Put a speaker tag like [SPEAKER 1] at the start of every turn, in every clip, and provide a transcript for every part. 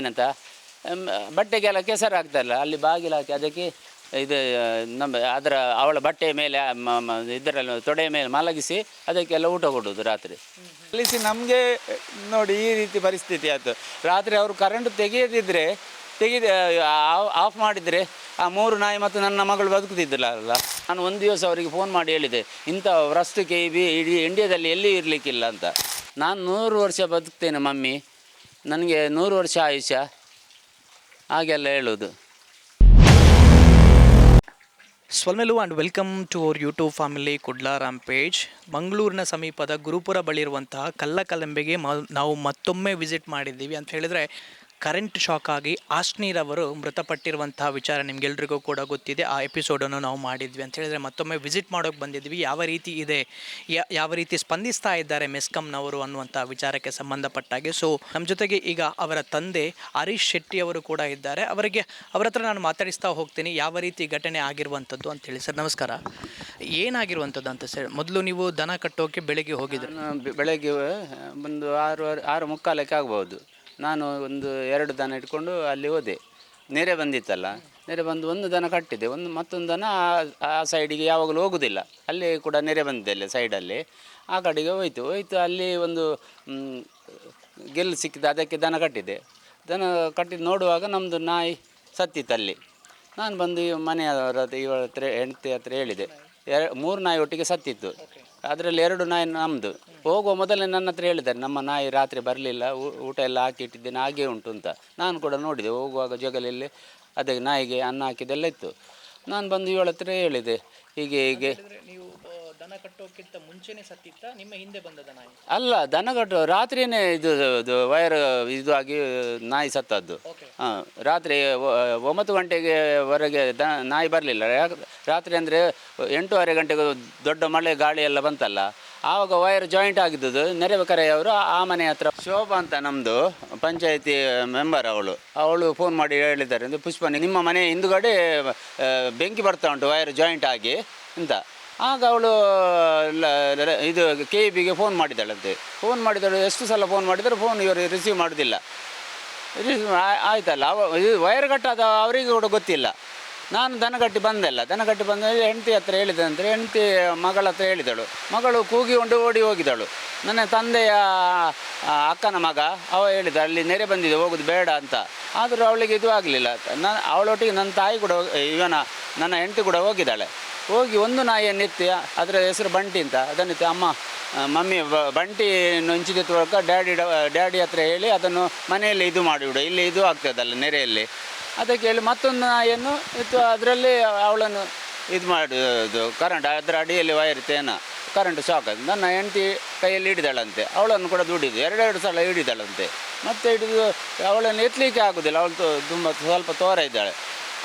[SPEAKER 1] ಏನಂತ ಬಟ್ಟೆಗೆಲ್ಲ ಕೆಸರು ಆಗ್ತಾಯಿಲ್ಲ ಅಲ್ಲಿ ಬಾಗಿಲು ಹಾಕಿ ಅದಕ್ಕೆ ಇದು ನಮ್ಮ ಅದರ ಅವಳ ಬಟ್ಟೆಯ ಮೇಲೆ ಇದರಲ್ಲಿ ತೊಡೆಯ ಮೇಲೆ ಮಲಗಿಸಿ ಅದಕ್ಕೆಲ್ಲ ಊಟ ಕೊಡೋದು ರಾತ್ರಿ.
[SPEAKER 2] ಕಲಿಸಿ ನಮಗೆ ನೋಡಿ ಈ ರೀತಿ ಪರಿಸ್ಥಿತಿ ಆಯ್ತು. ರಾತ್ರಿ ಅವರು ಕರೆಂಟ್ ತೆಗೆಯದಿದ್ದರೆ ತೆಗೆದ ಆಫ್ ಮಾಡಿದರೆ ಆ ಮೂರು ನಾಯಿ ಮತ್ತು ನನ್ನ ಮಗಳು ಬದುಕುತ್ತಿದ್ದಿಲ್ಲ ಅಲ್ಲ?
[SPEAKER 1] ನಾನು ಒಂದು ದಿವಸ ಅವರಿಗೆ ಫೋನ್ ಮಾಡಿ ಹೇಳಿದೆ ಇಂಥ ವ್ರಸ್ತು ಕೆ ಬಿ ಇಡೀ ಇಂಡಿಯಾದಲ್ಲಿ ಎಲ್ಲಿ ಇರಲಿಕ್ಕಿಲ್ಲ ಅಂತ. ನಾನು ನೂರು ವರ್ಷ ಬದುಕ್ತೇನೆ ಮಮ್ಮಿ. ನನಗೆ ನೂರು ವರ್ಷ ಆಯುಷ್ಯ. ಹಾಗೆಲ್ಲ ಹೇಳೋದು
[SPEAKER 3] ಸ್ವಲ್ಮೆಲು and welcome to our YouTube family Kudlaram page. ಮಂಗಳೂರಿನ ಸಮೀಪದ ಗುರುಪುರ ಬಳಿ ಇರುವಂತಹ ಕಲ್ಲಕಲಂಬೆಗೆ ನಾವು ಮತ್ತೊಮ್ಮೆ ವಿಸಿಟ್ ಮಾಡಿದ್ದೀವಿ ಅಂತ ಹೇಳಿದರೆ ಕರೆಂಟ್ ಶಾಕ್ ಆಗಿ ಆಶ್ನೀರವರು ಮೃತಪಟ್ಟಿರುವಂತಹ ವಿಚಾರ ನಿಮ್ಗೆಲ್ರಿಗೂ ಕೂಡ ಗೊತ್ತಿದೆ. ಆ ಎಪಿಸೋಡನ್ನು ನಾವು ಮಾಡಿದ್ವಿ ಅಂತ ಹೇಳಿದ್ರೆ ಮತ್ತೊಮ್ಮೆ ವಿಸಿಟ್ ಮಾಡೋಕೆ ಬಂದಿದ್ವಿ. ಯಾವ ರೀತಿ ಇದೆ? ಯಾವ ರೀತಿ ಸ್ಪಂದಿಸ್ತಾ ಇದ್ದಾರೆ ಮೆಸ್ಕಾಂನವರು ಅನ್ನುವಂಥ ವಿಚಾರಕ್ಕೆ ಸಂಬಂಧಪಟ್ಟಾಗೆ. ಸೊ ನಮ್ಮ ಜೊತೆಗೆ ಈಗ ಅವರ ತಂದೆ ಹರೀಶ್ ಶೆಟ್ಟಿ ಅವರು ಕೂಡ ಇದ್ದಾರೆ. ಅವರಿಗೆ, ಅವರ ಹತ್ರ ನಾನು ಮಾತಾಡಿಸ್ತಾ ಹೋಗ್ತೀನಿ. ಯಾವ ರೀತಿ ಘಟನೆ ಆಗಿರುವಂಥದ್ದು ಅಂತ ಹೇಳಿ. ಸರ್, ನಮಸ್ಕಾರ. ಏನಾಗಿರುವಂಥದ್ದು ಅಂತ ಸರ್? ಮೊದಲು ನೀವು ದನ ಕಟ್ಟೋಕೆ ಬೆಳಗ್ಗೆ ಹೋಗಿದ್ರು.
[SPEAKER 1] ಬೆಳಗ್ಗೆ ಒಂದು ಆರು ಆರು ಮುಕ್ಕಾಲಕ್ಕೆ ಆಗ್ಬೋದು ನಾನು ಒಂದು ಎರಡು ದನ ಇಟ್ಕೊಂಡು ಅಲ್ಲಿ ಹೋದೆ. ನೆರೆ ಬಂದಿತ್ತಲ್ಲ, ನೆರೆ ಬಂದು ಒಂದು ದನ ಕಟ್ಟಿದೆ. ಒಂದು ಮತ್ತೊಂದು ದನ ಆ- ಸೈಡಿಗೆ ಯಾವಾಗಲೂ ಹೋಗುವುದಿಲ್ಲ ಅಲ್ಲಿ ಕೂಡ ನೆರೆ ಬಂದಿದೆ ಅಲ್ಲಿ ಸೈಡಲ್ಲಿ ಆ ಕಡೆಗೆ ಹೋಯ್ತು. ಹೋಯ್ತು, ಅಲ್ಲಿ ಒಂದು ಗೆಲ್ಲು ಸಿಕ್ಕಿದೆ, ಅದಕ್ಕೆ ದನ ಕಟ್ಟಿದೆ. ದನ ಕಟ್ಟಿದ್ದು ನೋಡುವಾಗ ನಮ್ಮದು ನಾಯಿ ಸತ್ತಿತ್ತು ಅಲ್ಲಿ. ನಾನು ಬಂದು ಮನೆಯವರ ಇವರ ಹತ್ರ ಹೆಂಡತಿ ಹತ್ರ ಹೇಳಿದೆ. ಎರ ಮೂರು ನಾಯಿ ಒಟ್ಟಿಗೆ ಸತ್ತಿತ್ತು. ಅದರಲ್ಲಿ ಎರಡು ನಾಯಿ ನಮ್ಮದು ಹೋಗುವ ಮೊದಲೇ ನನ್ನ ಹತ್ರ ಹೇಳಿದ್ದಾರೆ, ನಮ್ಮ ನಾಯಿ ರಾತ್ರಿ ಬರಲಿಲ್ಲ ಊಟ ಎಲ್ಲ ಹಾಕಿ ಇಟ್ಟಿದ್ದೇನೆ ಹಾಗೆ ಉಂಟು ಅಂತ. ನಾನು ಕೂಡ ನೋಡಿದೆ, ಹೋಗುವಾಗ ಜಗಲಲ್ಲಿ ಅದಕ್ಕೆ ನಾಯಿಗೆ ಅನ್ನ ಹಾಕಿದ್ದೆಲ್ಲ ಇತ್ತು. ನಾನು ಬಂದು ಇವಳ ಹೇಳಿದೆ, ಹೀಗೆ ಹೀಗೆ.
[SPEAKER 3] ದನ ಕಟ್ಟೋಕ್ಕಿಂತ ಮುಂಚೆನೆ ಸತ್ತಿತ್ತ ನಿಮ್ಮ ಹಿಂದೆ ಬಂದದ ದನ
[SPEAKER 1] ಅಲ್ಲ ದನಗಟ್ಟು ರಾತ್ರಿಯೇ ಇದು ಇದು ವೈರ್ ಇದು ಆಗಿ ನಾಯಿ ಸತ್ತದ್ದು. ಹಾಂ ರಾತ್ರಿ ಒ- ಒಂಬತ್ತು ಗಂಟೆಗೆ ವರೆಗೆ ದ ನಾಯಿ ಬರಲಿಲ್ಲ. ರಾತ್ರಿ ಅಂದರೆ ಎಂಟೂವರೆ ಗಂಟೆಗೆ ದೊಡ್ಡ ಮಳೆ ಗಾಳಿ ಎಲ್ಲ ಬಂತಲ್ಲ. ಆವಾಗ ವೈರ್ ಜಾಯಿಂಟ್ ಆಗಿದ್ದದು ನೆರೆಬಕರೆಯವರು ಆ ಮನೆ ಹತ್ರ. ಶೋಭಾ ಅಂತ ನಮ್ಮದು ಪಂಚಾಯತಿ ಮೆಂಬರ್ ಅವಳು. ಅವಳು ಫೋನ್ ಮಾಡಿ ಹೇಳಿದ್ದಾರೆ. ಅಂದರೆ ಪುಷ್ಪ ನಿಮ್ಮ ಮನೆ ಹಿಂದುಗಡೆ ಆ, ಬೆಂಕಿ ಬರ್ತಾ ಉಂಟು ವೈರ್ ಜಾಯಿಂಟ್ ಆಗಿ ಅಂತ. ಆಗ ಅವಳು ಇದು ಕೆ ಇ ಬಿಗೆ ಫೋನ್ ಮಾಡಿದ್ದಾಳಂತೆ ಫೋನ್ ಮಾಡಿದಳು, ಎಷ್ಟು ಸಲ ಫೋನ್ ಮಾಡಿದರೆ ಫೋನ್ ಇವರು ರಿಸೀವ್ ಮಾಡೋದಿಲ್ಲ. ರಿಸೀವ್ ಆಯ್ತಲ್ಲ, ಅವ, ಇದು ವೈರ್ ಕಟ್ಟಾದ ಅವರಿಗೆ ಕೂಡ ಗೊತ್ತಿಲ್ಲ. ನಾನು ದನಗಟ್ಟಿ ಬಂದೆಲ್ಲ ದನಗಟ್ಟಿ ಬಂದ, ಹೆಂಡತಿ ಹತ್ರ ಹೇಳಿದೆ ಅಂದರೆ ಹೆಂಡತಿ ಮಗಳ ಹತ್ರ ಹೇಳಿದಳು. ಮಗಳು ಕೂಗಿಕೊಂಡು ಓಡಿ ಹೋಗಿದಳು. ನನ್ನ ತಂದೆಯ ಅಕ್ಕನ ಮಗ, ಅವ ಹೇಳಿದ, ಅಲ್ಲಿ ನೆರೆ ಬಂದಿದೆ, ಹೋಗೋದು ಬೇಡ ಅಂತ. ಆದರೂ ಅವಳಿಗೆ ಇದು ಆಗಲಿಲ್ಲ. ನಾನು ಅವಳೊಟ್ಟಿಗೆ ನನ್ನ ತಾಯಿ ಕೂಡ ಇವನ, ನನ್ನ ಹೆಂಡತಿ ಕೂಡ ಹೋಗಿದ್ದಾಳೆ. ಹೋಗಿ ಒಂದು ನಾಯಿಯನ್ನು ಎತ್ತಿ ಅದರ ಹೆಸರು ಬಂಟಿ ಅಂತ. ಅದನ್ನು ಎತ್ತಿ ಅಮ್ಮ ಮಮ್ಮಿ ಬಂಟಿ ನೊಂಚಿದ ತೋಳಕ ಡ್ಯಾಡಿ ಡ್ಯಾಡಿ ಹತ್ರ ಹೇಳಿ ಅದನ್ನು ಮನೆಯಲ್ಲಿ ಇದು ಮಾಡಿಬಿಡು ಇಲ್ಲಿ ಇದು ಆಗ್ತದಲ್ಲ ನೆರೆಯಲ್ಲಿ. ಅದಕ್ಕೆ ಹೇಳಿ ಮತ್ತೊಂದು ನಾಯಿಯನ್ನು ಇತ್ತು ಅದರಲ್ಲಿ ಅವಳನ್ನು ಇದು ಮಾಡೋದು ಕರೆಂಟ್ ಅದರ ಅಡಿಯಲ್ಲಿ ವೈರ್ ತೇನ ಕರೆಂಟ್ ಶಾಕ್ ಆಗಿ ನನ್ನ ಹೆಂಡತಿ ಕೈಯಲ್ಲಿ ಹಿಡಿದಾಳಂತೆ. ಅವಳನ್ನು ಕೂಡ ದುಡಿದು, ಎರಡೆರಡು ಸಲ ಹಿಡಿದಾಳಂತೆ. ಮತ್ತೆ ಹಿಡಿದು ಅವಳನ್ನು ಎತ್ತಲಿಕ್ಕೆ ಆಗೋದಿಲ್ಲ, ಅವಳು ತುಂಬ ಸ್ವಲ್ಪ ತೋರ ಇದ್ದಾಳೆ.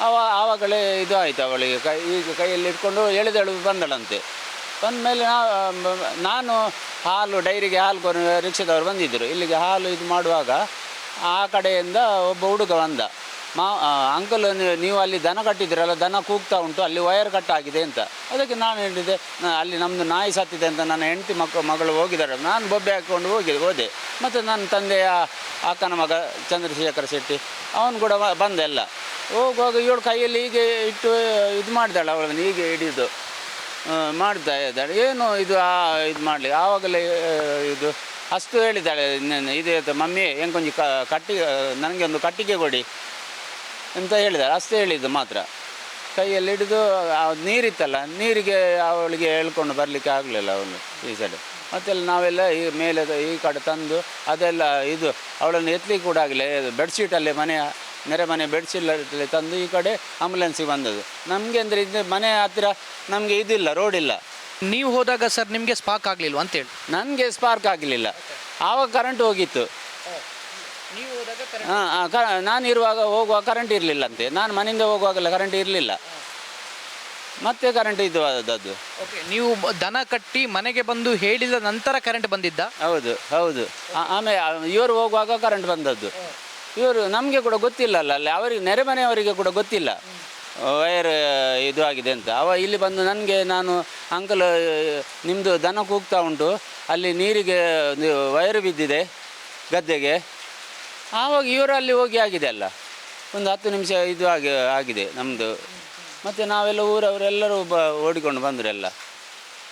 [SPEAKER 1] ಅವ, ಆವಾಗಲೇ ಇದು ಆಯಿತು ಅವಳಿಗೆ, ಕೈ, ಈಗ ಕೈಯಲ್ಲಿ ಇಟ್ಕೊಂಡು ಎಳೆದಳು ಬಂದಳಂತೆ. ಬಂದಮೇಲೆ ನಾನು ಹಾಲು, ಡೈರಿಗೆ ಹಾಲು ಕೊನೆ, ರಿಕ್ಷಾದವರು ಬಂದಿದ್ದರು. ಇಲ್ಲಿಗೆ ಹಾಲು ಇದು ಮಾಡುವಾಗ ಆ ಕಡೆಯಿಂದ ಒಬ್ಬ ಹುಡುಗ ಬಂದ. ಮಾ ಅಂಕಲ್ ನೀವು ಅಲ್ಲಿ ದನ ಕಟ್ಟಿದ್ದೀರಲ್ಲ, ದನ ಕೂಗ್ತಾ ಉಂಟು, ಅಲ್ಲಿ ವೈರ್ ಕಟ್ ಆಗಿದೆ ಅಂತ. ಅದಕ್ಕೆ ನಾನು ಹೇಳಿದೆ ಅಲ್ಲಿ ನಮ್ಮದು ನಾಯಿ ಸತ್ತಿದೆ ಅಂತ ನನ್ನ ಹೆಂಡತಿ ಮಕ್ಕ ಮಗಳು ಹೋಗಿದ್ದಾರೆ. ನಾನು ಬೊಬ್ಬೆ ಹಾಕ್ಕೊಂಡು ಹೋಗಿ, ಹೋದೆ. ಮತ್ತು ನನ್ನ ತಂದೆಯ ಅಕ್ಕನ ಮಗ ಚಂದ್ರಶೇಖರ ಶೆಟ್ಟಿ, ಅವನು ಕೂಡ ಬಂದ ಎಲ್ಲ ಹೋಗುವಾಗ ಇವಳು ಕೈಯಲ್ಲಿ ಹೀಗೆ ಇಟ್ಟು, ಇದು ಮಾಡಿದಾಳೆ, ಅವಳನ್ನು ಹೀಗೆ ಹಿಡಿದು ಮಾಡ್ತಾ ಇದ್ದಾಳೆ. ಏನು ಇದು, ಆ, ಇದು ಮಾಡಲಿ, ಆವಾಗಲೇ ಇದು, ಅಷ್ಟು ಹೇಳಿದ್ದಾಳೆ ಇದು, ಮಮ್ಮಿ ಹೆಂಗೊಂದು ಕ, ಕಟ್ಟಿ ನನಗೆ ಒಂದು ಕಟ್ಟಿಗೆ ಕೊಡಿ. ಅಂತ ಹೇಳಿದ್ದಾರೆ. ಅಷ್ಟೇ ಹೇಳಿದ್ದು ಮಾತ್ರ. ಕೈಯಲ್ಲಿ ಹಿಡಿದು ನೀರಿತ್ತಲ್ಲ ನೀರಿಗೆ ಅವಳಿಗೆ ಹೇಳ್ಕೊಂಡು ಬರಲಿಕ್ಕೆ ಆಗಲಿಲ್ಲ ಅವನು ಈ ಸೈಡ್ ಮತ್ತೆಲ್ಲ ನಾವೆಲ್ಲ ಈ ಮೇಲೆ ಈ ಕಡೆ ತಂದು ಅದೆಲ್ಲ ಇದು ಅವಳನ್ನು ಎತ್ತಲಿಕ್ಕೆ ಕೂಡ ಆಗಲಿಲ್ಲ. ಬೆಡ್ಶೀಟಲ್ಲೇ ಮನೆಯ ನೆರೆ ಮನೆ ಬೆಡ್ಶೀಟಲ್ಲಿ ತಂದು ಈ ಕಡೆ ಆಂಬುಲೆನ್ಸಿಗೆ ಬಂದದ್ದು. ನಮಗೆ ಅಂದರೆ ಇದು ಮನೆ ಹತ್ತಿರ ನಮಗೆ ಇದಿಲ್ಲ ರೋಡ್ ಇಲ್ಲ.
[SPEAKER 3] ನೀವು ಹೋದಾಗ ಸರ್ ನಿಮಗೆ ಸ್ಪಾರ್ಕ್ ಆಗಲಿಲ್ಲ ಅಂತೇಳಿ
[SPEAKER 1] ನನಗೆ ಸ್ಪಾರ್ಕ್ ಆಗಲಿಲ್ಲ. ಆವಾಗ ಕರೆಂಟ್ ಹೋಗಿತ್ತು.
[SPEAKER 3] ನೀವು ಹೋದಾಗ
[SPEAKER 1] ಹಾಂ ನಾನು ಇರುವಾಗ ಹೋಗುವಾಗ ಕರೆಂಟ್ ಇರಲಿಲ್ಲ ಅಂತೆ ನಾನು ಮನೆಯಿಂದ ಹೋಗುವಾಗಲ್ಲ ಕರೆಂಟ್ ಇರಲಿಲ್ಲ. ಮತ್ತೆ ಕರೆಂಟ್ ಇದು ಆದದ್ದು
[SPEAKER 3] ಓಕೆ ನೀವು ಬ- ದನ ಕಟ್ಟಿ ಮನೆಗೆ ಬಂದು ಹೇಳಿದ ನಂತರ ಕರೆಂಟ್ ಬಂದಿದ್ದ?
[SPEAKER 1] ಹೌದು ಹೌದು. ಆ- ಆಮೇಲೆ ಇವರು ಹೋಗುವಾಗ ಕರೆಂಟ್ ಬಂದದ್ದು. ಇವರು ನಮಗೆ ಕೂಡ ಗೊತ್ತಿಲ್ಲಲ್ಲ ಅಲ್ಲಿ ಅವರಿಗೆ ನೆರೆ ಮನೆಯವರಿಗೆ ಕೂಡ ಗೊತ್ತಿಲ್ಲ. ವೈರ್ ಇದು ಆಗಿದೆ ಅಂತ. ಅವ ಇಲ್ಲಿ ಬಂದು ನನಗೆ ನಾನು ಅಂಕಲ್ ನಿಮ್ಮದು ದನ ಕೂಗ್ತಾ ಉಂಟು. ಅಲ್ಲಿ ನೀರಿಗೆ ಒಂದು ವೈರ್ ಬಿದ್ದಿದೆ ಗದ್ದೆಗೆ. ಆವಾಗ ಇವರಲ್ಲಿ ಹೋಗಿ ಆಗಿದೆ ಅಲ್ಲ. ಒಂದು ಹತ್ತು ನಿಮಿಷ ಇದು ಆಗಿ ಆಗಿದೆ ನಮ್ಮದು ಮತ್ತು ನಾವೆಲ್ಲ ಊರವರೆಲ್ಲರೂ ಬ ಓಡಿಕೊಂಡು ಬಂದರು ಎಲ್ಲ.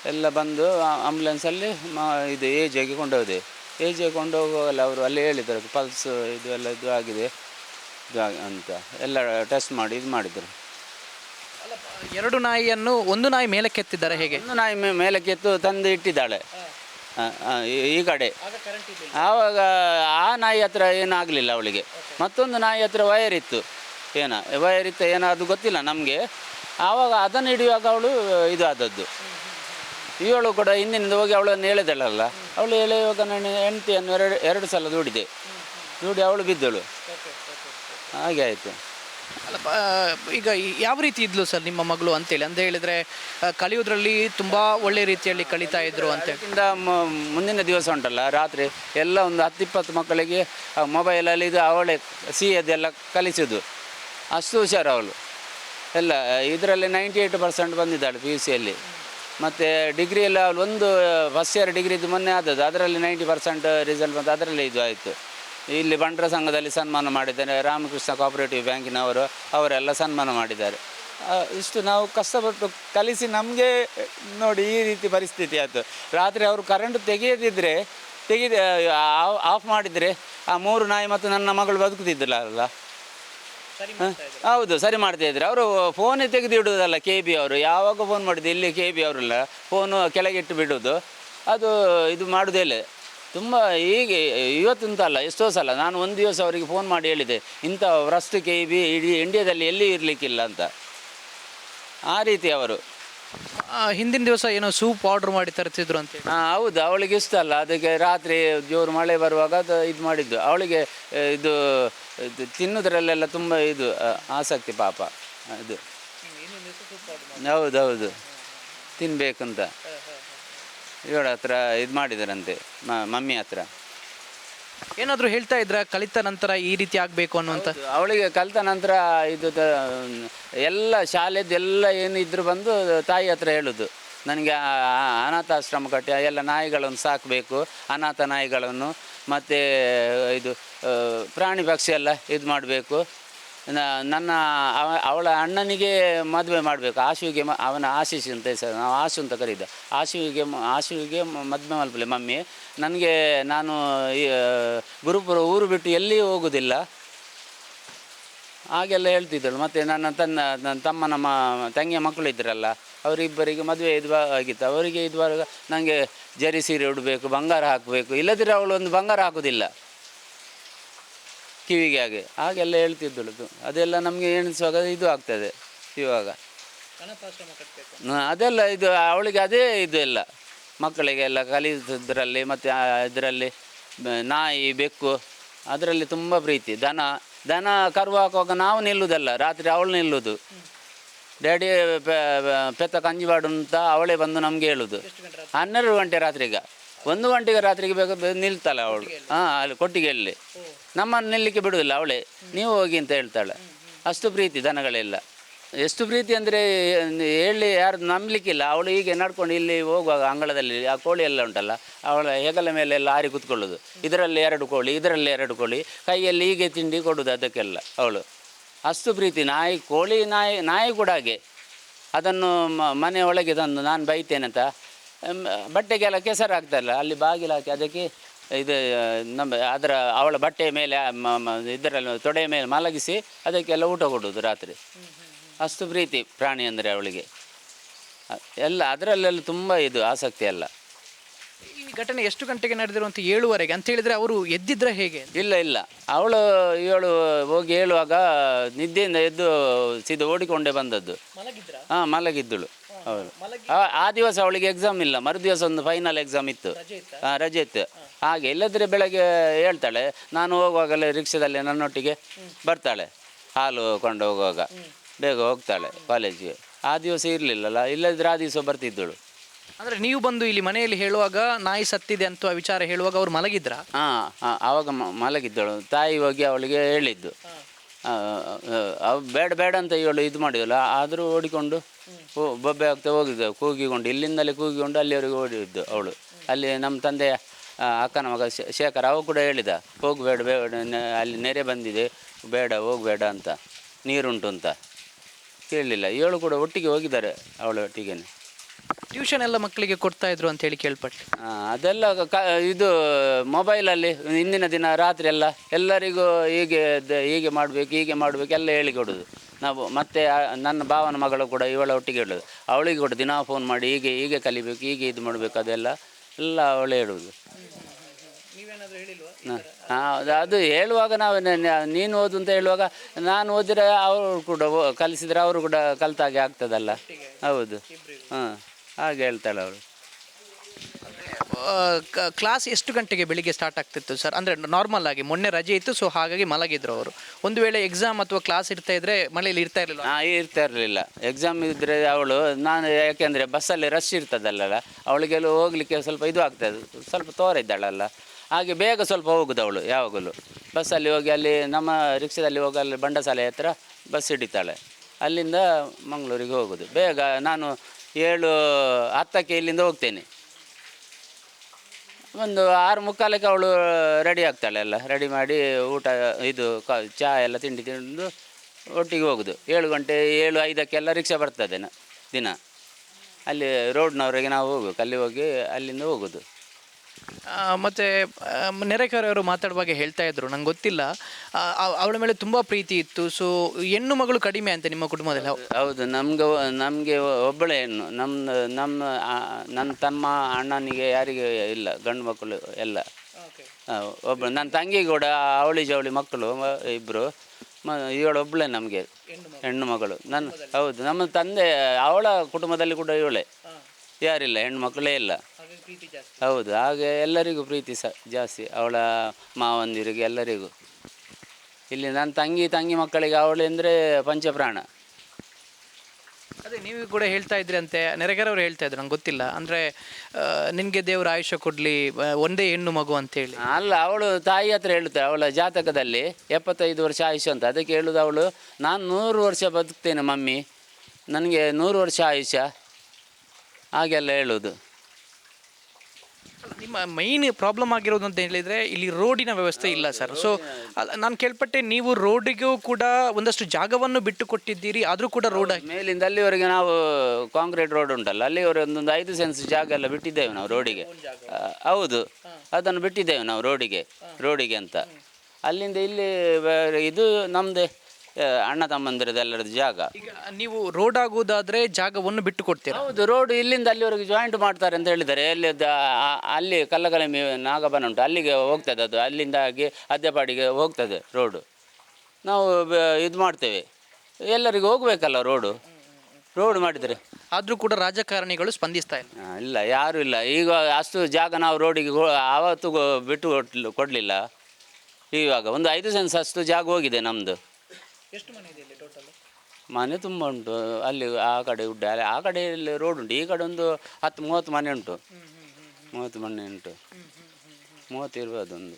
[SPEAKER 1] ಎಲ್ಲ ಬಂದು ಆಂಬುಲೆನ್ಸಲ್ಲಿ ಮಾ ಇದು ಏಜಿಗೆ ಕೊಂಡೋದೆ ಏಜಿಗೆ ಕೊಂಡೋಗುವಾಗಲ್ಲ ಅವರು ಅಲ್ಲಿ ಹೇಳಿದರು ಪಲ್ಸ್ ಇದು ಎಲ್ಲ ಇದು ಆಗಿದೆ ಇದು ಆಗಿ- ಅಂತ. ಎಲ್ಲ ಟೆಸ್ಟ್ ಮಾಡಿ ಇದು ಮಾಡಿದರು.
[SPEAKER 3] ಎರಡು ನಾಯಿಯನ್ನು ಒಂದು ನಾಯಿ ಮೇಲಕ್ಕೆ ಎತ್ತಿದ್ದಾರೆ ಹೇಗೆ?
[SPEAKER 1] ಒಂದು ನಾಯಿ ಮೇಲಕ್ಕೆತ್ತು ತಂದು ಇಟ್ಟಿದ್ದಾಳೆ. ಈ- ಈ ಕಡೆ. ಆವಾಗ ಆ ನಾಯಿ ಹತ್ರ ಏನಾಗಲಿಲ್ಲ ಅವಳಿಗೆ. ಮತ್ತೊಂದು ನಾಯಿ ಹತ್ರ ವೈರ್ ಇತ್ತು. ಏನ ವೈರ್ ಇತ್ತು ಏನೋ ಅದು ಗೊತ್ತಿಲ್ಲ ನಮಗೆ. ಆವಾಗ ಅದನ್ನು ಹಿಡಿಯುವಾಗ ಅವಳು ಇದು ಆದದ್ದು ಇವಳು ಕೂಡ ಹಿಂದಿನಿಂದ ಹೋಗಿ ಅವಳನ್ನು ಎಳೆದಳಲ್ಲ ಅವಳು ಎಳೆಯುವಾಗ ನಾನು ಹೆಂಡತಿಯನ್ನು ಎರಡು ಎರಡು ಸಲ ದೂಡಿದೆ. ದೂಡಿ ಅವಳು ಬಿದ್ದಳು. ಹಾಗೆ ಆಯಿತು.
[SPEAKER 3] ಅಲ್ಲ ಈಗ ಯಾವ ರೀತಿ ಇದ್ಲು ಸರ್ ನಿಮ್ಮ ಮಗಳು ಅಂತೇಳಿ? ಅಂತ ಹೇಳಿದ್ರೆ ಕಲಿಯೋದ್ರಲ್ಲಿ ತುಂಬಾ ಒಳ್ಳೆ ರೀತಿಯಲ್ಲಿ ಕಲಿತಾ ಇದ್ರು ಅಂತ.
[SPEAKER 1] ಇಂದ ಮುಂದಿನ ದಿವಸ ಉಂಟಲ್ಲ, ರಾತ್ರಿ ಎಲ್ಲ ಒಂದು ಹತ್ತಿಪ್ಪತ್ತು ಮಕ್ಕಳಿಗೆ ಮೊಬೈಲಲ್ಲಿ ಇದು ಅವಳೆ ಸಿಹಿಯದೆಲ್ಲ ಕಲಿಸಿದ್ದು ಅಷ್ಟು ಹುಷಾರು ಅವಳು. ಎಲ್ಲ, ಇದರಲ್ಲಿ ನೈಂಟಿ ಏಯ್ಟ್ ಪರ್ಸೆಂಟ್ ಬಂದಿದ್ದಾಳೆ ಪಿ ಯು ಸಿಯಲ್ಲಿ ಮತ್ತು ಡಿಗ್ರಿಯಲ್ಲಿ ಅವಳು ಒಂದು ಫಸ್ಟ್ ಇಯರ್ ಡಿಗ್ರಿದು ಮೊನ್ನೆ ಆದದ್ದು, ಅದರಲ್ಲಿ ನೈಂಟಿ ಪರ್ಸೆಂಟ್ ರಿಸಲ್ಟ್ ಬಂತು ಅದರಲ್ಲಿ ಇದು ಆಯಿತು. ಇಲ್ಲಿ ಬಂಡ್ರ ಸಂಘದಲ್ಲಿ ಸನ್ಮಾನ ಮಾಡಿದ್ದಾರೆ. ರಾಮಕೃಷ್ಣ ಕೋಆಪರೇಟಿವ್ ಬ್ಯಾಂಕಿನವರು ಅವರೆಲ್ಲ ಸನ್ಮಾನ ಮಾಡಿದ್ದಾರೆ. ಇಷ್ಟು ನಾವು ಕಷ್ಟಪಟ್ಟು ಕಲಿಸಿ ನಮಗೆ ನೋಡಿ ಈ ರೀತಿ ಪರಿಸ್ಥಿತಿ ಆಯಿತು. ರಾತ್ರಿ ಅವರು ಕರೆಂಟ್ ತೆಗೆಯದಿದ್ದರೆ ತೆಗೆದ ಆಫ್ ಮಾಡಿದರೆ ಆ ಮೂರು ನಾಯಿ ಮತ್ತು ನನ್ನ ಮಗಳು ಬದುಕುತ್ತಿದ್ದಿಲ್ಲ ಅಲ್ಲ? ಹೌದು ಸರಿ ಮಾಡ್ತಾ ಇದ್ರು ಅವರು ಫೋನೇ ತೆಗೆದು ಇಡುವುದಲ್ಲ ಕೆ ಬಿ ಅವರು. ಯಾವಾಗ ಫೋನ್ ಮಾಡಿದ್ದು? ಇಲ್ಲಿ ಕೆ ಬಿ ಅವರಲ್ಲ. ಫೋನು ಕೆಳಗಿಟ್ಟು ಬಿಡೋದು ಅದು ಇದು ಮಾಡೋದೇ ಇಲ್ಲ. ತುಂಬ ಹೀಗೆ ಇವತ್ತಂತಲ್ಲ ಎಷ್ಟೋ ಸಲ ನಾನು ಒಂದು ದಿವಸ ಅವರಿಗೆ ಫೋನ್ ಮಾಡಿ ಹೇಳಿದೆ ಇಂಥ ರಸ್ಟ್ ಕೆ ಬಿ ಇಡೀ ಇಂಡಿಯಾದಲ್ಲಿ ಎಲ್ಲಿ ಇರಲಿಕ್ಕಿಲ್ಲ ಅಂತ. ಆ ರೀತಿ ಅವರು.
[SPEAKER 3] ಹಿಂದಿನ ದಿವಸ ಏನೋ ಸೂಪ್ ಆರ್ಡರ್ ಮಾಡಿ ತರ್ತಿದ್ರು ಅಂತ
[SPEAKER 1] ಹಾಂ ಹೌದು ಅವಳಿಗೆ ಇಷ್ಟ ಅಲ್ಲ ಅದಕ್ಕೆ ರಾತ್ರಿ ಜೋರು ಮಳೆ ಬರುವಾಗ ಅದು ಇದು ಮಾಡಿದ್ದು. ಅವಳಿಗೆ ಆ, ಇದು ಇದು ತಿನ್ನೋದ್ರಲ್ಲೆಲ್ಲ ತುಂಬ ಇದು ಆ, ಆಸಕ್ತಿ ಪಾಪ ಇದು ಹೌದೌದು. ತಿನ್ಬೇಕು ತಿನ್ಬೇಕಂತ ಇವಳ ಹತ್ರ ಇದು ಮಾಡಿದರಂತೆ ಮ- ಮಮ್ಮಿ ಹತ್ರ.
[SPEAKER 3] ಏನಾದರೂ ಹೇಳ್ತಾ ಇದ್ರ? ಕಲಿತ ನಂತರ ಈ ರೀತಿ ಆಗಬೇಕು ಅನ್ನುವಂಥ
[SPEAKER 1] ಅವಳಿಗೆ ಕಲಿತ ನಂತರ ಇದು ತ- ಎಲ್ಲ ಶಾಲೆದ್ದು ಎಲ್ಲ ಏನಿದ್ರು ಬಂದು ತಾಯಿ ಹತ್ರ ಹೇಳುದು. ನನಗೆ ಆ- ಆ ಅನಾಥಾಶ್ರಮ ಕಟ್ಟಿ ಎಲ್ಲ ನಾಯಿಗಳನ್ನು ಸಾಕಬೇಕು ಅನಾಥ ನಾಯಿಗಳನ್ನು ಮತ್ತು ಇದು ಆ, ಪ್ರಾಣಿ ಪಕ್ಷಿ ಎಲ್ಲ ಇದು ಮಾಡಬೇಕು. ನನ್ನ ಅವ- ಅವಳ ಅಣ್ಣನಿಗೆ ಮದುವೆ ಮಾಡಬೇಕು. ಆಶುವಿಗೆ ಮ, ಅವನ ಆಶೀಶ್ ಅಂತ ಸರ್, ನಾವು ಆಶು ಅಂತ ಕರೀದ. ಆಶುವಿಗೆ ಆಶುವಿಗೆ ಮದುವೆ ಮಾಡಬಲ್ಲೆ ಮಮ್ಮಿ. ನನಗೆ ನಾನು ಗುರುಪುರ ಊರು ಬಿಟ್ಟು ಎಲ್ಲಿ ಹೋಗೋದಿಲ್ಲ. ಹಾಗೆಲ್ಲ ಹೇಳ್ತಿದ್ದಳು. ಮತ್ತು ನನ್ನ ತನ್ನ, ನನ್ನ ತಮ್ಮನ ಮ ತಂಗಿಯ ಮಕ್ಕಳು ಇದ್ರಲ್ಲ, ಅವರಿಬ್ಬರಿಗೆ ಮದುವೆ ಇದು ಆಗಿತ್ತು. ಅವರಿಗೆ ಇದುವರೆಗೆ ನನಗೆ ಜರಿ ಸೀರೆ ಉಡಬೇಕು, ಬಂಗಾರ ಹಾಕಬೇಕು. ಇಲ್ಲದಿದ್ದರೆ ಅವಳು ಒಂದು ಬಂಗಾರ ಹಾಕೋದಿಲ್ಲ. ಕಿವಿಗೆ ಹಾಗೆ ಹಾಗೆಲ್ಲ ಹೇಳ್ತಿದ್ದಳು ಅದೆಲ್ಲ ನಮಗೆ ಎಣಿಸುವಾಗ ಇದು ಆಗ್ತದೆ ಇವಾಗ. ಅದೆಲ್ಲ ಇದು ಅವಳಿಗೆ ಅದೇ ಇದು ಎಲ್ಲ. ಮಕ್ಕಳಿಗೆಲ್ಲ ಕಲಿಯೋದ್ರಲ್ಲಿ ಮತ್ತು ಇದರಲ್ಲಿ ನಾಯಿ ಬೆಕ್ಕು ಅದರಲ್ಲಿ ತುಂಬ ಪ್ರೀತಿ. ದನ ದನ ಕರು ಹಾಕುವಾಗ ನಾವು ನಿಲ್ಲುವುದಲ್ಲ ರಾತ್ರಿ ಅವಳು ನಿಲ್ಲುವುದು ಡ್ಯಾಡಿ ಪೆ- ಪೆತ್ತ ಕಂಜಿವಾಡು ಅಂತ ಅವಳೇ ಬಂದು ನಮಗೆ ಹೇಳುದು. ಹನ್ನೆರಡು ಗಂಟೆ ರಾತ್ರಿಗ. ಒಂದು ಗಂಟೆಗೆ ರಾತ್ರಿಗೆ ಬೇಕು ನಿಲ್ತಾಳೆ ಅವಳು. ಹಾಂ ಅಲ್ಲಿ ಕೊಟ್ಟಿಗೆಯಲ್ಲಿ. ನಮ್ಮನ್ನು ನಿಲ್ಲಿಕ್ಕೆ ಬಿಡುವುದಿಲ್ಲ ಅವಳೇ. ನೀವು ಹೋಗಿ ಅಂತ ಹೇಳ್ತಾಳೆ. ಅಷ್ಟು ಪ್ರೀತಿ ದನಗಳೆಲ್ಲ. ಎಷ್ಟು ಪ್ರೀತಿ ಅಂದರೆ, ಹೇಳಿ ಯಾರು ನಂಬಲಿಕ್ಕಿಲ್ಲ. ಅವಳು ಹೀಗೆ ನಡ್ಕೊಂಡು ಇಲ್ಲಿ ಹೋಗುವಾಗ ಅಂಗಳದಲ್ಲಿ ಆ ಕೋಳಿ ಎಲ್ಲ ಉಂಟಲ್ಲ, ಅವಳ ಹೆಗಲ ಮೇಲೆ ಎಲ್ಲ ಆರಿ ಕೂತ್ಕೊಳ್ಳೋದು ಇದರಲ್ಲಿ ಎರಡು ಕೋಳಿ, ಇದರಲ್ಲಿ ಎರಡು ಕೋಳಿ, ಕೈಯಲ್ಲಿ ಹೀಗೆ ತಿಂಡಿ ಕೊಡೋದು ಅದಕ್ಕೆಲ್ಲ ಅವಳು. ಅಷ್ಟು ಪ್ರೀತಿ. ನಾಯಿ, ಕೋಳಿ, ನಾಯಿ ನಾಯಿ ಕೂಡ ಹಾಗೆ. ಅದನ್ನು ಮನೆ ಒಳಗೆ ತಂದು ನಾನು ಬೈತೇನೆ ಅಂತ. ಬಟ್ಟೆಗೆಲ್ಲ ಕೆಸರು ಅಲ್ಲಿ ಬಾಗಿಲು ಹಾಕಿ ಅದಕ್ಕೆ ಇದು ನಮ್ಮ ಅದರ ಅವಳ ಬಟ್ಟೆಯ ಮೇಲೆ ಇದರಲ್ಲಿ ತೊಡೆಯ ಮೇಲೆ ಮಲಗಿಸಿ ಅದಕ್ಕೆಲ್ಲ ಊಟ ಕೊಡೋದು ರಾತ್ರಿ. ಅಷ್ಟು ಪ್ರೀತಿ ಪ್ರಾಣಿ ಅಂದರೆ ಅವಳಿಗೆ. ಎಲ್ಲ ಅದರಲ್ಲೆಲ್ಲ ತುಂಬ ಇದು ಆಸಕ್ತಿ ಎಲ್ಲ
[SPEAKER 3] ಈ ಘಟನೆ ಎಷ್ಟು ಗಂಟೆಗೆ ನಡೆದಿರು ಅಂತ ಏಳುವರೆಗೆ ಅಂತ ಹೇಳಿದ್ರೆ ಅವರು ಎದ್ದಿದ್ರೆ ಹೇಗೆ?
[SPEAKER 1] ಇಲ್ಲ ಇಲ್ಲ. ಅವಳು ಏಳು ಹೋಗಿ ಹೇಳುವಾಗ ನಿದ್ದೆಯಿಂದ ಎದ್ದು ಸೀದಾ ಓಡಿಕೊಂಡೇ ಬಂದದ್ದು. ಹಾಂ ಮಲಗಿದ್ದಳು ಅವಳು. ಆ- ಆ ದಿವಸ ಅವಳಿಗೆ ಎಕ್ಸಾಮ್ ಇಲ್ಲ. ಮರು ದಿವಸ ಒಂದು ಫೈನಲ್ ಎಕ್ಸಾಮ್ ಇತ್ತು. ಹಾಂ ರಜೆ ಇತ್ತು. ಹಾಗೆ ಇಲ್ಲದ್ರೆ ಬೆಳಗ್ಗೆ ಹೇಳ್ತಾಳೆ ನಾನು ಹೋಗುವಾಗಲೇ ರಿಕ್ಷಾದಲ್ಲಿ ನನ್ನೊಟ್ಟಿಗೆ ಬರ್ತಾಳೆ ಹಾಲು ಕೊಂಡು ಹೋಗುವಾಗ. ಬೇಗ ಹೋಗ್ತಾಳೆ ಕಾಲೇಜಿಗೆ. ಆ ದಿವಸ ಇರಲಿಲ್ಲಲ್ಲ ಇಲ್ಲದ್ರೆ ಆ ದಿವಸ ಬರ್ತಿದ್ದಳು.
[SPEAKER 3] ಅಂದರೆ ನೀವು ಬಂದು ಇಲ್ಲಿ ಮನೆಯಲ್ಲಿ ಹೇಳುವಾಗ ನಾಯಿ ಸತ್ತಿದೆ ಅಂತ ಆ ವಿಚಾರ ಹೇಳುವಾಗ ಅವ್ರು ಮಲಗಿದ್ರ?
[SPEAKER 1] ಹಾಂ ಆವಾಗ ಮ- ಮಲಗಿದ್ದಳು. ತಾಯಿ ಹೋಗಿ ಅವಳಿಗೆ ಹೇಳಿದ್ದು. ಆ, ಅವ್ ಬೇಡ ಬೇಡ ಅಂತ ಇವಳು ಇದು ಮಾಡಿದಳು ಆದರೂ ಓಡಿಕೊಂಡು ಹೋ- ಬೊಬ್ಬೆ ಆಗ್ತಾ ಹೋಗಿದ್ದು ಕೂಗಿಕೊಂಡು ಇಲ್ಲಿಂದಲೇ ಕೂಗಿಕೊಂಡು ಅಲ್ಲಿವರೆಗೆ ಓಡಿದ್ದು ಅವಳು. ಅಲ್ಲಿ ನಮ್ಮ ತಂದೆ ಆ, ಅಕ್ಕನ ಮಗ ಶೇಖರ್ ಅವ ಕೂಡ ಹೇಳಿದ ಹೋಗಬೇಡ ಬೇಡ ಅಲ್ಲಿ ನೆರೆ ಬಂದಿದೆ ಬೇಡ ಹೋಗಬೇಡ ಅಂತ ನೀರುಂಟು ಅಂತ. ಕೇಳಲಿಲ್ಲ ಏಳು ಕೂಡ ಒಟ್ಟಿಗೆ ಹೋಗಿದ್ದಾರೆ ಅವಳ ಒಟ್ಟಿಗೆನೆ.
[SPEAKER 3] ಟ್ಯೂಷನ್ ಎಲ್ಲ ಮಕ್ಕಳಿಗೆ ಕೊಡ್ತಾ ಇದ್ರು ಅಂತ ಹೇಳಿ ಕೇಳ್ಪಟ್ಟೆ
[SPEAKER 1] ಅದೆಲ್ಲ ಕ ಇದು ಮೊಬೈಲಲ್ಲಿ ಇಂದಿನ ದಿನ ರಾತ್ರಿ ಎಲ್ಲ ಎಲ್ಲರಿಗೂ ಹೀಗೆ ಹೀಗೆ ಮಾಡಬೇಕು ಹೀಗೆ ಮಾಡಬೇಕು ಎಲ್ಲ ಹೇಳಿಕೊಡೋದು ನಾವು ಮತ್ತೆ ನನ್ನ ಭಾವನ ಮಗಳು ಕೂಡ ಇವಳ ಒಟ್ಟಿಗೆ ಹೇಳೋದು. ಅವಳಿಗೆ ಕೂಡ ದಿನ ಫೋನ್ ಮಾಡಿ ಹೀಗೆ ಹೀಗೆ ಕಲಿಬೇಕು ಹೀಗೆ ಇದು ಮಾಡಬೇಕು ಅದೆಲ್ಲ ಎಲ್ಲ ಅವಳೇ ಹೇಳುವುದು ಹಾಂ ಅದು ಹೇಳುವಾಗ ನಾವು ನೀನು ಓದು ಅಂತ ಹೇಳುವಾಗ ನಾನು ಓದಿದ್ರೆ ಅವರು ಕೂಡ ಕಲಿಸಿದ್ರೆ ಅವರು ಕೂಡ ಕಲ್ತಾಗೆ ಆಗ್ತದಲ್ಲ. ಹೌದು. ಹಾಂ ಹಾಗೆ ಹೇಳ್ತಾಳೆ ಅವಳು
[SPEAKER 3] ಕ್ಲಾಸ್ ಎಷ್ಟು ಗಂಟೆಗೆ ಬೆಳಿಗ್ಗೆ ಸ್ಟಾರ್ಟ್ ಆಗ್ತಿತ್ತು ಸರ್? ಅಂದರೆ ನಾರ್ಮಲ್ ಆಗಿ ಮೊನ್ನೆ ರಜೆ ಇತ್ತು ಸೊ ಹಾಗಾಗಿ ಮಲಗಿದ್ರು ಅವರು. ಒಂದು ವೇಳೆ ಎಕ್ಸಾಮ್ ಅಥವಾ ಕ್ಲಾಸ್ ಇರ್ತಾ ಇದ್ರೆ ಮನೇಲಿ ಇರ್ತಾ ಇರಲಿಲ್ಲ?
[SPEAKER 1] ಹಾಂ ಇರ್ತಾ ಇರಲಿಲ್ಲ. ಎಕ್ಸಾಮ್ ಇದ್ದರೆ ಅವಳು ನಾನು ಯಾಕೆಂದರೆ ಬಸ್ಸಲ್ಲಿ ರಶ್ ಇರ್ತದಲ್ಲ ಅವಳಿಗೆಲ್ಲ ಹೋಗಲಿಕ್ಕೆ ಸ್ವಲ್ಪ ಇದು ಆಗ್ತದೆ ಸ್ವಲ್ಪ ತೋರ ಇದ್ದಾಳಲ್ಲ ಹಾಗೆ ಬೇಗ ಸ್ವಲ್ಪ ಹೋಗುದು ಅವಳು ಯಾವಾಗಲೂ. ಬಸ್ಸಲ್ಲಿ ಹೋಗಿ ಅಲ್ಲಿ ನಮ್ಮ ರಿಕ್ಷಾದಲ್ಲಿ ಹೋಗಿ ಅಲ್ಲಿ ಬಂಡಸಾಲೆ ಹತ್ರ ಬಸ್ ಹಿಡಿತಾಳೆ. ಅಲ್ಲಿಂದ ಮಂಗಳೂರಿಗೆ ಹೋಗೋದು. ಬೇಗ ನಾನು ಏಳು, ಹತ್ತಕ್ಕೆ ಇಲ್ಲಿಂದ ಹೋಗ್ತೇನೆ. ಒಂದು ಆರು ಮುಕ್ಕಾಲಕ್ಕೆ ಅವಳು ರೆಡಿ ಆಗ್ತಾಳೆ ಎಲ್ಲ. ರೆಡಿ ಮಾಡಿ ಊಟ, ಇದು ಕ ಚಹಾ ಎಲ್ಲ ತಿಂಡಿ ತಿಂದು ಒಟ್ಟಿಗೆ ಹೋಗೋದು. ಏಳು ಗಂಟೆ, ಏಳು, ಐದಕ್ಕೆಲ್ಲ ರಿಕ್ಷಾ ಬರ್ತದೆ ದಿನ. ಅಲ್ಲಿ ರೋಡ್ನವರೆಗೆ ನಾವು ಹೋಗ್ಬೇಕು. ಅಲ್ಲಿ ಹೋಗಿ ಅಲ್ಲಿಂದ ಹೋಗೋದು.
[SPEAKER 3] ಮತ್ತೆ ನೆರೆಕೆರೆಯವರು ಮಾತಾಡುವಾಗ ಹೇಳ್ತಾ ಇದ್ರು. ನಂಗೆ ಗೊತ್ತಿಲ್ಲ. ಅವಳ ಮೇಲೆ ತುಂಬ ಪ್ರೀತಿ ಇತ್ತು. ಸೊ ಹೆಣ್ಣು ಮಗಳು ಕಡಿಮೆ ಅಂತ ನಿಮ್ಮ ಕುಟುಂಬದಲ್ಲಿ?
[SPEAKER 1] ಹೌದು ನಮ್ಗೆ ನಮಗೆ ಒಬ್ಬಳೆ ಹೆಣ್ಣು. ನಮ್ಮ ನಮ್ಮ ನನ್ನ ತಮ್ಮ ಅಣ್ಣನಿಗೆ ಯಾರಿಗೆ ಇಲ್ಲ ಗಂಡು ಮಕ್ಕಳು ಎಲ್ಲ. ಒಬ್ಬಳು. ಒಬ್ಬ ನನ್ನ ತಂಗಿ ಕೂಡ ಅವಳಿ ಜವಳಿ ಮಕ್ಕಳು ಇಬ್ಬರು ಮ ಇವಳು ಒಬ್ಬಳೇ ನಮಗೆ. ಹೆಣ್ಣು ಮಗಳು. ನನ್ನ ಹೌದು. ನಮ್ಮ ತಂದೆ ಅವಳ ಕುಟುಂಬದಲ್ಲಿ ಕೂಡ ಇವಳೆ. ಯಾರಿಲ್ಲ ಹೆಣ್ಣು ಮಕ್ಕಳೇ ಇಲ್ಲ. ಹೌದು ಹಾಗೆ ಎಲ್ಲರಿಗೂ ಪ್ರೀತಿ ಸಹ ಜಾಸ್ತಿ ಅವಳ ಮಾವಂದಿರಿಗೆ ಎಲ್ಲರಿಗೂ. ಇಲ್ಲಿ ನನ್ನ ತಂಗಿ ತಂಗಿ ಮಕ್ಕಳಿಗೆ ಅವಳು ಅಂದರೆ ಪಂಚಪ್ರಾಣ.
[SPEAKER 3] ಅದೇ ನೀವು ಕೂಡ ಹೇಳ್ತಾ ಇದ್ರಿ ಅಂತೆ ನೆರೆಗೆರೆಯವರು ಹೇಳ್ತಾ ಇದ್ರು ನಂಗೆ ಗೊತ್ತಿಲ್ಲ. ಅಂದರೆ ನಿನಗೆ ದೇವರ ಆಯುಷ್ಯ ಕೊಡಲಿ ಒಂದೇ ಹೆಣ್ಣು ಮಗು ಅಂತ ಹೇಳಿ.
[SPEAKER 1] ಅಲ್ಲ ಅವಳು ತಾಯಿ ಹತ್ರ ಹೇಳುತ್ತೆ ಅವಳ ಜಾತಕದಲ್ಲಿ ಎಪ್ಪತ್ತೈದು ವರ್ಷ ಆಯುಷ್ಯ ಅಂತ. ಅದಕ್ಕೆ ಹೇಳುದು ಅವಳು ನಾನು ನೂರು ವರ್ಷ ಬದುಕ್ತೇನೆ ಮಮ್ಮಿ ನನಗೆ ನೂರು ವರ್ಷ ಆಯುಷ್ಯ. ಹಾಗೆಲ್ಲ ಹೇಳುವುದು
[SPEAKER 3] ನಿಮ್ಮ ಮೈನ್ ಪ್ರಾಬ್ಲಮ್ ಆಗಿರೋದು ಅಂತ ಹೇಳಿದರೆ ಇಲ್ಲಿ ರೋಡಿನ ವ್ಯವಸ್ಥೆ ಇಲ್ಲ ಸರ್ ಸೊ ನಾನು ಕೇಳ್ಪಟ್ಟೆ ನೀವು ರೋಡಿಗೂ ಕೂಡ ಒಂದಷ್ಟು ಜಾಗವನ್ನು ಬಿಟ್ಟು ಕೊಟ್ಟಿದ್ದೀರಿ ಆದರೂ ಕೂಡ ರೋಡ್
[SPEAKER 1] ಮೇಲಿಂದ ಅಲ್ಲಿವರೆಗೆ ನಾವು ಕಾಂಕ್ರೀಟ್ ರೋಡ್ ಉಂಟಲ್ಲ ಅಲ್ಲಿವರೆಗೆ ಒಂದೊಂದು ಐದು ಸೆನ್ಸ್ ಜಾಗ ಎಲ್ಲ ಬಿಟ್ಟಿದ್ದೇವೆ ನಾವು ರೋಡಿಗೆ. ಆ, ಹೌದು ಅದನ್ನು ಬಿಟ್ಟಿದ್ದೇವೆ ನಾವು ರೋಡಿಗೆ ರೋಡಿಗೆ ಅಂತ. ಅಲ್ಲಿಂದ ಇಲ್ಲಿ ಬೇರೆ ಇದು ನಮ್ಮದೇ ಅಣ್ಣ ತಮ್ಮಂದಿರದೆಲ್ಲರ ಜಾಗ.
[SPEAKER 3] ಈಗ ನೀವು ರೋಡ್ ಆಗುವುದಾದ್ರೆ ಜಾಗವನ್ನು ಬಿಟ್ಟು ಕೊಡ್ತೀರಾ
[SPEAKER 1] ಹೌದು ರೋಡ್ ಇಲ್ಲಿಂದ ಅಲ್ಲಿವರೆಗೆ ಜಾಯಿಂಟ್ ಮಾಡ್ತಾರೆ ಅಂತ ಹೇಳಿದ್ದಾರೆ. ಅಲ್ಲಿ ಅಲ್ಲಿ ಕಲ್ಲಗಲಮಿ ನಾಗಬನ ಉಂಟು. ಅಲ್ಲಿಗೆ ಹೋಗ್ತದೆ ಅದು. ಅಲ್ಲಿಂದ ಆಗಿ ಅದ್ದೆಪಾಡಿಗೆ ಹೋಗ್ತದೆ ರೋಡು ನಾವು ಇದು ಮಾಡ್ತೇವೆ. ಎಲ್ಲರಿಗೂ ಹೋಗ್ಬೇಕಲ್ಲ ರೋಡು ರೋಡ್ ಮಾಡಿದರೆ.
[SPEAKER 3] ಆದರೂ ಕೂಡ ರಾಜಕಾರಣಿಗಳು ಸ್ಪಂದಿಸ್ತಾ ಇಲ್ಲ.
[SPEAKER 1] ಇಲ್ಲ ಯಾರೂ ಇಲ್ಲ. ಈಗ ಅಷ್ಟು ಜಾಗ ನಾವು ರೋಡಿಗೆ ಆವತ್ತು ಬಿಟ್ಟು ಕೊಡಲಿಲ್ಲ. ಇವಾಗ ಒಂದು ಐದು ಸೆನ್ಸ್ ಅಷ್ಟು ಜಾಗ ಹೋಗಿದೆ ನಮ್ಮದು
[SPEAKER 3] ಎಷ್ಟು ಮನೆ ಇದೆ ಟೋಟಲ್
[SPEAKER 1] ಮನೆ ತುಂಬ ಉಂಟು. ಅಲ್ಲಿ ಆ ಕಡೆ ಉಡ್ಡ ಅಲ್ಲಿ ಆ ಕಡೆಯಲ್ಲಿ ರೋಡ್ ಉಂಟು. ಈ ಕಡೆ ಒಂದು ಹತ್ತು ಮೂವತ್ತು ಮನೆ ಉಂಟು. ಮೂವತ್ತು ಮನೆ ಉಂಟು. ಮೂವತ್ತು ಇರ್ಬೋದು ಒಂದು.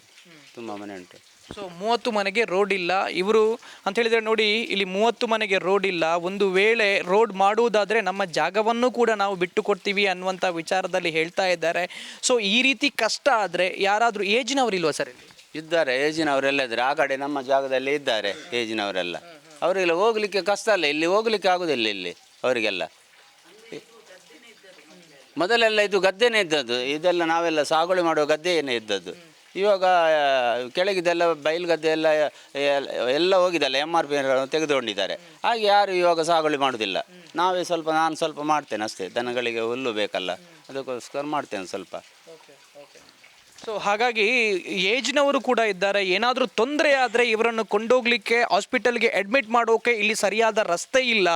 [SPEAKER 1] ತುಂಬ ಮನೆ ಉಂಟು.
[SPEAKER 3] ಸೊ ಮೂವತ್ತು ಮನೆಗೆ ರೋಡ್ ಇಲ್ಲ. ಇವರು ಅಂತ ಹೇಳಿದ್ರೆ ನೋಡಿ ಇಲ್ಲಿ ಮೂವತ್ತು ಮನೆಗೆ ರೋಡ್ ಇಲ್ಲ. ಒಂದು ವೇಳೆ ರೋಡ್ ಮಾಡುವುದಾದರೆ ನಮ್ಮ ಜಾಗವನ್ನು ಕೂಡ ನಾವು ಬಿಟ್ಟು ಕೊಡ್ತೀವಿ ಅನ್ನುವಂಥ ವಿಚಾರದಲ್ಲಿ ಹೇಳ್ತಾ ಇದ್ದಾರೆ. ಸೊ ಈ ರೀತಿ ಕಷ್ಟ ಆದರೆ ಯಾರಾದರೂ ಏಜಿನವರು ಇಲ್ವಾ ಸರ್ ಇಲ್ಲಿ?
[SPEAKER 1] ಇದ್ದಾರೆ, ಏಜಿನವರೆಲ್ಲ ಇದ್ದಾರೆ. ಆ ಕಡೆ ನಮ್ಮ ಜಾಗದಲ್ಲಿ ಇದ್ದಾರೆ, ಏಜಿನವರೆಲ್ಲ. ಅವರಿಗೆಲ್ಲ ಹೋಗ್ಲಿಕ್ಕೆ ಕಷ್ಟ ಅಲ್ಲ, ಇಲ್ಲಿ ಹೋಗ್ಲಿಕ್ಕೆ ಆಗುದಿಲ್ಲ ಇಲ್ಲಿ, ಅವರಿಗೆಲ್ಲ. ಮೊದಲೆಲ್ಲ ಇದು ಗದ್ದೆನೇ ಇದ್ದದ್ದು, ಇದೆಲ್ಲ ನಾವೆಲ್ಲ ಸಾಗುವಳಿ ಮಾಡುವ ಗದ್ದೆಯೇ ಇದ್ದದ್ದು. ಇವಾಗ ಕೆಳಗಿದೆಲ್ಲ ಬಯಲು ಗದ್ದೆ ಎಲ್ಲ, ಎಲ್ಲ- ಹೋಗಿದೆಲ್ಲ ಹೋಗಿದಲ್ಲ ಎಂ ಆರ್ ಪಿ ತೆಗೆದುಕೊಂಡಿದ್ದಾರೆ. ಹಾಗೆ ಯಾರು ಇವಾಗ ಸಾಗುವಳಿ ಮಾಡೋದಿಲ್ಲ. ನಾವೇ ಸ್ವಲ್ಪ, ನಾನು ಸ್ವಲ್ಪ ಮಾಡ್ತೇನೆ ಅಷ್ಟೇ, ದನಗಳಿಗೆ ಹುಲ್ಲು ಬೇಕಲ್ಲ, ಅದಕ್ಕೋಸ್ಕರ ಮಾಡ್ತೇನೆ ಸ್ವಲ್ಪ.
[SPEAKER 3] ಸೊ ಹಾಗಾಗಿ ಏಜ್ನವರು ಕೂಡ ಇದ್ದಾರೆ. ಏನಾದರೂ ತೊಂದರೆ ಆದರೆ ಇವರನ್ನು ಕೊಂಡೋಗ್ಲಿಕ್ಕೆ, ಹಾಸ್ಪಿಟಲ್ಗೆ ಅಡ್ಮಿಟ್ ಮಾಡೋಕೆ ಇಲ್ಲಿ ಸರಿಯಾದ ರಸ್ತೆ ಇಲ್ಲ.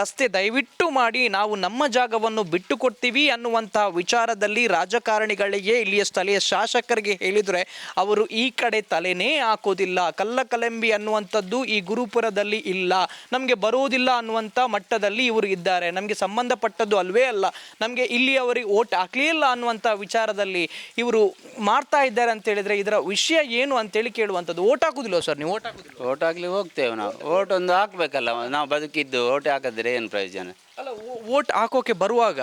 [SPEAKER 3] ರಸ್ತೆ ದಯವಿಟ್ಟು ಮಾಡಿ ನಾವು ನಮ್ಮ ಜಾಗವನ್ನು ಬಿಟ್ಟು ಕೊಡ್ತೀವಿ ಅನ್ನುವಂಥ ವಿಚಾರದಲ್ಲಿ ರಾಜಕಾರಣಿಗಳಿಗೆ, ಇಲ್ಲಿಯ ಸ್ಥಳೀಯ ಶಾಸಕರಿಗೆ ಹೇಳಿದರೆ ಅವರು ಈ ಕಡೆ ತಲೆನೇ ಹಾಕೋದಿಲ್ಲ. ಕಲ್ಲಕಲೆಂಬಿ ಅನ್ನುವಂಥದ್ದು ಈ ಗುರುಪುರದಲ್ಲಿ ಇಲ್ಲ. ನಮಗೆ ಬರುವುದಿಲ್ಲ ಅನ್ನುವಂಥ ಮಟ್ಟದಲ್ಲಿ ಇವರು ಇದ್ದಾರೆ. ನಮಗೆ ಸಂಬಂಧಪಟ್ಟದ್ದು ಅಲ್ವೇ ಅಲ್ಲ. ನಮಗೆ ಇಲ್ಲಿ ಅವರಿಗೆ ಓಟ್ ಹಾಕಲೇ ಇಲ್ಲ ಅನ್ನುವಂಥ ವಿಚಾರದಲ್ಲಿ ಇವರು ಮಾಡ್ತಾ ಇದ್ದಾರೆ ಅಂತ ಹೇಳಿದ್ರೆ ಇದರ ವಿಷಯ ಏನು ಅಂತೇಳಿ ಕೇಳುವಂಥದ್ದು. ಓಟ್ ಹಾಕುದಿಲ್ಲ ಸರ್ ನೀವು? ಓಟ್ ಹಾಕುದಿಲ್ಲ
[SPEAKER 1] ಓಟ್ ಆಗ್ಲಿ ಹೋಗ್ತೇವೆ ನಾವು. ಓಟ್ ಒಂದು ಹಾಕ್ಬೇಕಲ್ಲ ನಾವು ಬದುಕಿದ್ದು ಓಟ್ ಹಾಕಿದ್ರೆ ಏನು ಪ್ರಯೋಜನ?
[SPEAKER 3] ಅಲ್ಲ ಓಟ್ ಹಾಕೋಕೆ ಬರುವಾಗ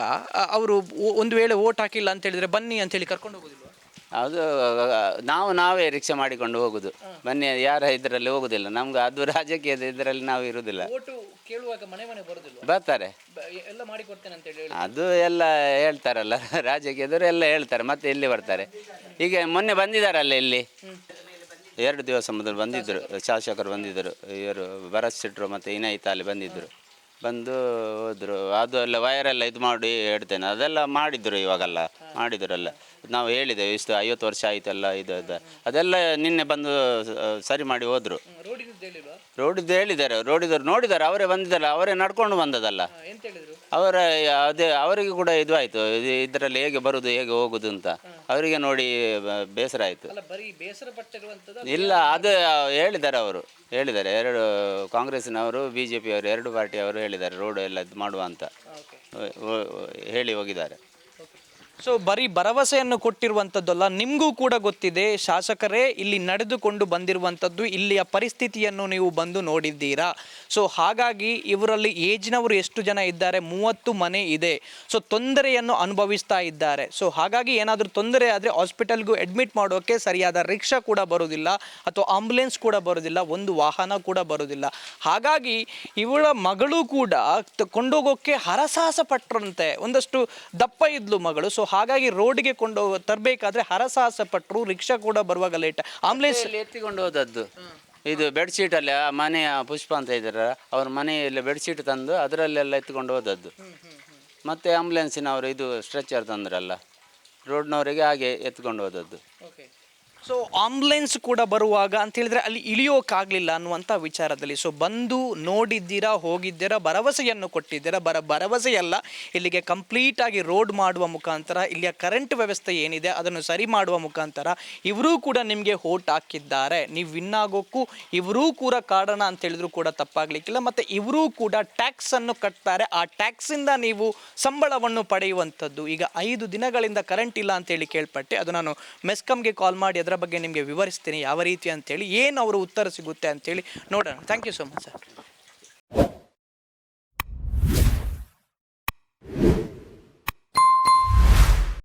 [SPEAKER 3] ಅವರು ಒಂದು ವೇಳೆ ಓಟ್ ಹಾಕಿಲ್ಲ ಅಂತ ಹೇಳಿದ್ರೆ ಬನ್ನಿ ಅಂತೇಳಿ ಕರ್ಕೊಂಡು ಹೋಗುದಿಲ್ಲ
[SPEAKER 1] ಅದು ನಾವು ನಾವೇ ರಿಕ್ಷಾ ಮಾಡಿಕೊಂಡು ಹೋಗುದು. ಬನ್ನಿ ಯಾರ ಇದರಲ್ಲಿ ಹೋಗುದಿಲ್ಲ. ನಮ್ಗೆ ಅದು ರಾಜಕೀಯದ ಇದರಲ್ಲಿ ನಾವು ಇರುವುದಿಲ್ಲ
[SPEAKER 3] ಓಟು ಕೇಳುವಾಗ ಮನೆ ಮನೆ ಬರೋದಿಲ್ಲ
[SPEAKER 1] ಬರ್ತಾರೆ.
[SPEAKER 3] ಎಲ್ಲ ಅಂತ ಹೇಳಿ
[SPEAKER 1] ಅದು ಎಲ್ಲ ಹೇಳ್ತಾರಲ್ಲ ರಾಜಕೀಯದವರು ಎಲ್ಲ ಹೇಳ್ತಾರೆ ಮತ್ತೆ ಇಲ್ಲಿ ಬರ್ತಾರೆ? ಈಗ ಮೊನ್ನೆ ಬಂದಿದ್ದಾರಲ್ಲ ಇಲ್ಲಿ? ಎರಡು ದಿವಸ ಮೊದಲು ಬಂದಿದ್ದರು ಶಾಸಕರು ಬಂದಿದ್ದರು ಇವರು ಭರತ್ ಸಿಟ್ರು ಮತ್ತು ಇನಾಯಿತ ಅಲ್ಲಿ ಬಂದಿದ್ದರು. ಬಂದು ಹೋದರು ಅದು ಎಲ್ಲ ವೈರೆಲ್ಲ ಇದು ಮಾಡಿ ಹೇಳ್ತೇನೆ ಅದೆಲ್ಲ ಮಾಡಿದ್ರು ಇವಾಗೆಲ್ಲ ಮಾಡಿದ್ರಲ್ಲ ನಾವು ಹೇಳಿದ್ದೇವೆ ಇಷ್ಟು ಐವತ್ತು ವರ್ಷ ಆಯ್ತಲ್ಲ ಇದು ಇದು. ಅದೆಲ್ಲ ನಿನ್ನೆ ಬಂದು ಸರಿ ಮಾಡಿ ಹೋದರು. ರೋಡಿದ್ದು ಹೇಳಿದ್ದಾರೆ ರೋಡಿದವ್ರು ನೋಡಿದ್ದಾರೆ ಅವರೇ ಬಂದಿದ್ದಾರೆ ಅವರೇ ನಡ್ಕೊಂಡು ಬಂದದಲ್ಲ ಅವರ ಅದೇ ಅವರಿಗೆ ಕೂಡ ಇದು ಆಯಿತು. ಇದರಲ್ಲಿ ಹೇಗೆ ಬರುದು ಹೇಗೆ ಹೋಗುದು ಅಂತ. ಅವರಿಗೆ ನೋಡಿ ಬ- ಬೇಸರ ಆಯಿತು.
[SPEAKER 3] ಅಲ್ಲ ಬರೀ ಬೇಸರ ಪಟ್ಟಿರುವಂಥದ್ದು
[SPEAKER 1] ಇಲ್ಲ ಅದು ಹೇಳಿದ್ದಾರೆ ಅವರು. ಹೇಳಿದ್ದಾರೆ. ಎರಡು ಕಾಂಗ್ರೆಸ್ನವರು ಬಿ ಜೆ ಪಿಯವರು ಎರಡು ಪಾರ್ಟಿಯವರು ಹೇಳಿದ್ದಾರೆ ರೋಡ್ ಎಲ್ಲ ಇದು ಮಾಡುವ ಅಂತ. ಓ- ಓ- ಹೇಳಿ ಹೋಗಿದ್ದಾರೆ.
[SPEAKER 3] ಸೊ ಬರೀ ಭರವಸೆಯನ್ನು ಕೊಟ್ಟಿರುವಂಥದ್ದಲ್ಲ, ನಿಮಗೂ ಕೂಡ ಗೊತ್ತಿದೆ, ಶಾಸಕರೇ ಇಲ್ಲಿ ನಡೆದುಕೊಂಡು ಬಂದಿರುವಂಥದ್ದು, ಇಲ್ಲಿಯ ಪರಿಸ್ಥಿತಿಯನ್ನು ನೀವು ಬಂದು ನೋಡಿದ್ದೀರಾ? ಸೊ ಹಾಗಾಗಿ ಇವರಲ್ಲಿ ಏಜ್ನವರು ಎಷ್ಟು ಜನ ಇದ್ದಾರೆ? ಮೂವತ್ತು ಮನೆ ಇದೆ. ಸೊ ತೊಂದರೆಯನ್ನು ಅನುಭವಿಸ್ತಾ ಇದ್ದಾರೆ. ಸೊ ಹಾಗಾಗಿ ಏನಾದರೂ ತೊಂದರೆ ಆದರೆ ಹಾಸ್ಪಿಟಲ್ಗೂ ಅಡ್ಮಿಟ್ ಮಾಡೋಕ್ಕೆ ಸರಿಯಾದ ರಿಕ್ಷಾ ಕೂಡ ಬರೋದಿಲ್ಲ ಅಥವಾ ಆಂಬುಲೆನ್ಸ್ ಕೂಡ ಬರೋದಿಲ್ಲ ಒಂದು ವಾಹನ ಕೂಡ ಬರೋದಿಲ್ಲ ಹಾಗಾಗಿ ಇವಳ ಮಗಳು ಕೂಡ ಕೊಂಡೋಗೋಕ್ಕೆ ಹರಸಾಹಸ ಪಟ್ಟರಂತೆ ಒಂದಷ್ಟು ದಪ್ಪ ಇದ್ಲು ಮಗಳು. ಸೊ ಹಾಗಾಗಿ ರೋಡ್ಗೆ ಕೊಂಡು ತರಬೇಕಾದ್ರೆ ಹರಸಾಹಸ ಪಟ್ಟರು ರಿಕ್ಷಾ ಕೂಡ ಬರುವಾಗ ಲೇಟ್ ಆಂಬುಲೆನ್ಸ್
[SPEAKER 1] ಇಲ್ಲಿ ಎತ್ತಿಕೊಂಡು ಹೋದದ್ದು. ಇದು ಬೆಡ್ಶೀಟ್ ಅಲ್ಲಿ ಆ ಮನೆಯ ಪುಷ್ಪ ಅಂತ ಇದ್ದಾರೆ. ಅವ್ರ ಮನೆಯಲ್ಲಿ ಬೆಡ್ಶೀಟ್ ತಂದು ಅದರಲ್ಲೆಲ್ಲ ಎತ್ಕೊಂಡು ಹೋದದ್ದು. ಮತ್ತೆ ಆಂಬುಲೆನ್ಸಿನವರು ಇದು ಸ್ಟ್ರೆಚರ್ ತಂದ್ರಲ್ಲ. ರೋಡ್ನವರಿಗೆ ಹಾಗೆ ಎತ್ಕೊಂಡು ಹೋದದ್ದು.
[SPEAKER 3] ಸೊ ಆಂಬುಲೆನ್ಸ್ ಕೂಡ ಬರುವಾಗ ಅಂತ ಹೇಳಿದ್ರೆ ಅಲ್ಲಿ ಇಳಿಯೋಕ್ಕಾಗಲಿಲ್ಲ ಅನ್ನುವಂಥ ವಿಚಾರದಲ್ಲಿ. ಸೊ ಬಂದು ನೋಡಿದ್ದೀರಾ, ಹೋಗಿದ್ದೀರಾ, ಭರವಸೆಯನ್ನು ಕೊಟ್ಟಿದ್ದೀರಾ, ಬರ, ಭರವಸೆಯಲ್ಲ, ಇಲ್ಲಿಗೆ ಕಂಪ್ಲೀಟ್ ಆಗಿ ರೋಡ್ ಮಾಡುವ ಮುಖಾಂತರ, ಇಲ್ಲಿಯ ಕರೆಂಟ್ ವ್ಯವಸ್ಥೆ ಏನಿದೆ, ಅದನ್ನು ಸರಿ ಮಾಡುವ ಮುಖಾಂತರ ಇವರೂ ಕೂಡ ನಿಮಗೆ ಹೋಟ್ ಹಾಕಿದ್ದಾರೆ. ನೀವು ವಿನ್ ಆಗೋಕ್ಕೂ ಇವರೂ ಕೂಡ ಕಾರಣ ಅಂತ ಹೇಳಿದ್ರು ಕೂಡ ತಪ್ಪಾಗಲಿಕ್ಕಿಲ್ಲ. ಮತ್ತು ಇವರೂ ಕೂಡ ಟ್ಯಾಕ್ಸನ್ನು ಕಟ್ತಾರೆ. ಆ ಟ್ಯಾಕ್ಸಿಂದ ನೀವು ಸಂಬಳವನ್ನು ಪಡೆಯುವಂಥದ್ದು. ಈಗ ಐದು ದಿನಗಳಿಂದ ಕರೆಂಟ್ ಇಲ್ಲ ಅಂತೇಳಿ ಕೇಳ್ಪಟ್ಟೆ. ಅದು ನಾನು ಮೆಸ್ಕಮ್ಗೆ ಕಾಲ್ ಮಾಡಿ ಅದರ ಬಗ್ಗೆ ನಿಮಗೆ ವಿವರಿಸ್ತೀನಿ ಯಾವ ರೀತಿ ಅಂತೇಳಿ, ಏನು ಅವರು ಉತ್ತರ ಸಿಗುತ್ತೆ ಅಂತೇಳಿ ನೋಡೋಣ. Thank you so much sir